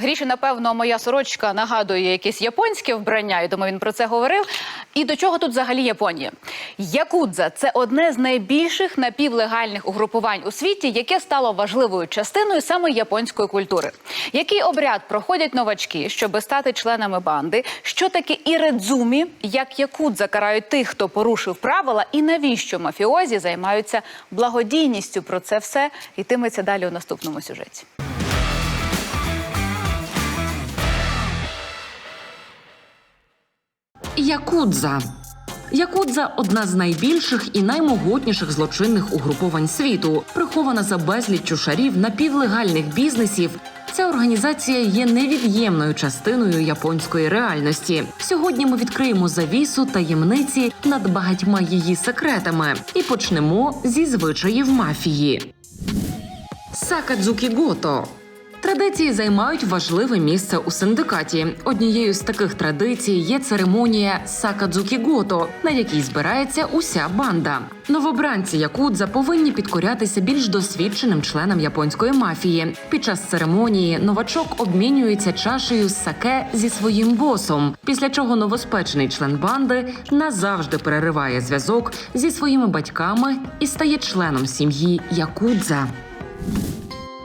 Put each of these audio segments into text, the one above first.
Гріші, напевно, моя сорочка нагадує якесь японське вбрання. Я думаю, він про це говорив. І до чого тут взагалі Японія? Якудза це одне з найбільших напівлегальних угрупувань у світі, яке стало важливою частиною саме японської культури. Який обряд проходять новачки, щоб стати членами банди? Що таке іредзумі? Як якудза карають тих, хто порушив правила, і навіщо мафіозі займаються благодійністю? Про це все йтиметься далі у наступному сюжеті. Якудза. Якудза одна з найбільших і наймогутніших злочинних угруповань світу, прихована за безліччю шарів напівлегальних бізнесів. Ця організація є невід'ємною частиною японської реальності. Сьогодні ми відкриємо завісу таємниці над багатьма її секретами і почнемо зі звичаїв мафії. Сакадзукі Гото Традиції займають важливе місце у синдикаті. Однією з таких традицій є церемонія Сакадзукі Гото, на якій збирається уся банда. Новобранці Якудза повинні підкорятися більш досвідченим членам японської мафії. Під час церемонії новачок обмінюється чашею саке зі своїм босом, після чого новоспечений член банди назавжди перериває зв'язок зі своїми батьками і стає членом сім'ї Якудза.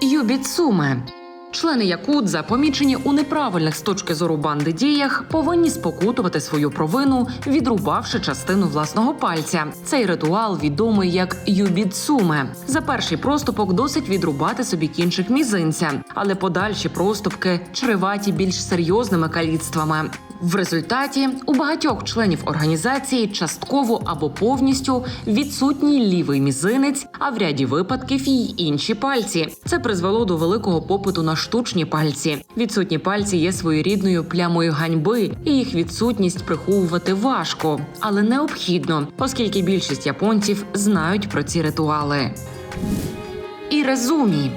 Юбіцуме. Члени Якудза, помічені у неправильних з точки зору банди діях, повинні спокутувати свою провину, відрубавши частину власного пальця. Цей ритуал відомий як юбіцуме. За перший проступок досить відрубати собі кінчик мізинця, але подальші проступки чреваті більш серйозними каліцтвами. В результаті у багатьох членів організації частково або повністю відсутній лівий мізинець, а в ряді випадків й інші пальці. Це призвело до великого попиту на штучні пальці. Відсутні пальці є своєрідною плямою ганьби, і їх відсутність приховувати важко, але необхідно, оскільки більшість японців знають про ці ритуали. Ірезумі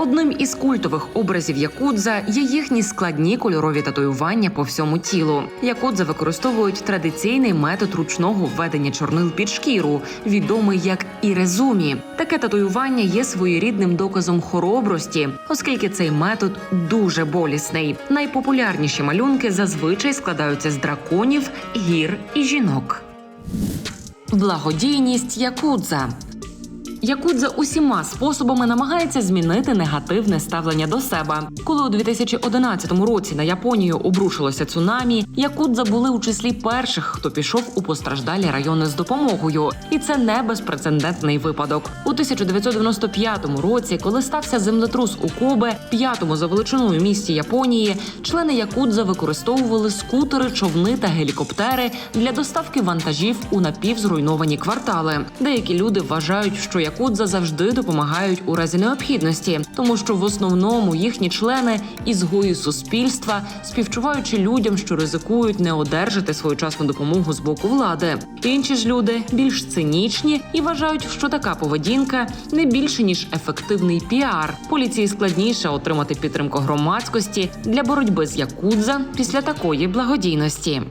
Одним із культових образів якудза є їхні складні кольорові татуювання по всьому тілу. Якудза використовують традиційний метод ручного введення чорнил під шкіру, відомий як ірезумі. Таке татуювання є своєрідним доказом хоробрості, оскільки цей метод дуже болісний. Найпопулярніші малюнки зазвичай складаються з драконів, гір і жінок. Благодійність якудза. Якудза усіма способами намагається змінити негативне ставлення до себе. Коли у 2011 році на Японію обрушилося цунамі, якудза були у числі перших, хто пішов у постраждалі райони з допомогою, і це не безпрецедентний випадок. У 1995 році, коли стався землетрус у Кобе, п'ятому за величиною місті Японії, члени якудза використовували скутери, човни та гелікоптери для доставки вантажів у напівзруйновані квартали. Деякі люди вважають, що якудза завжди допомагають у разі необхідності, тому що в основному їхні члени ізгої суспільства, співчуваючи людям, що ризикують не одержати своєчасну допомогу з боку влади. Інші ж люди більш цинічні і вважають, що така поведінка не більше ніж ефективний піар. Поліції складніше отримати підтримку громадськості для боротьби з якудза після такої благодійності.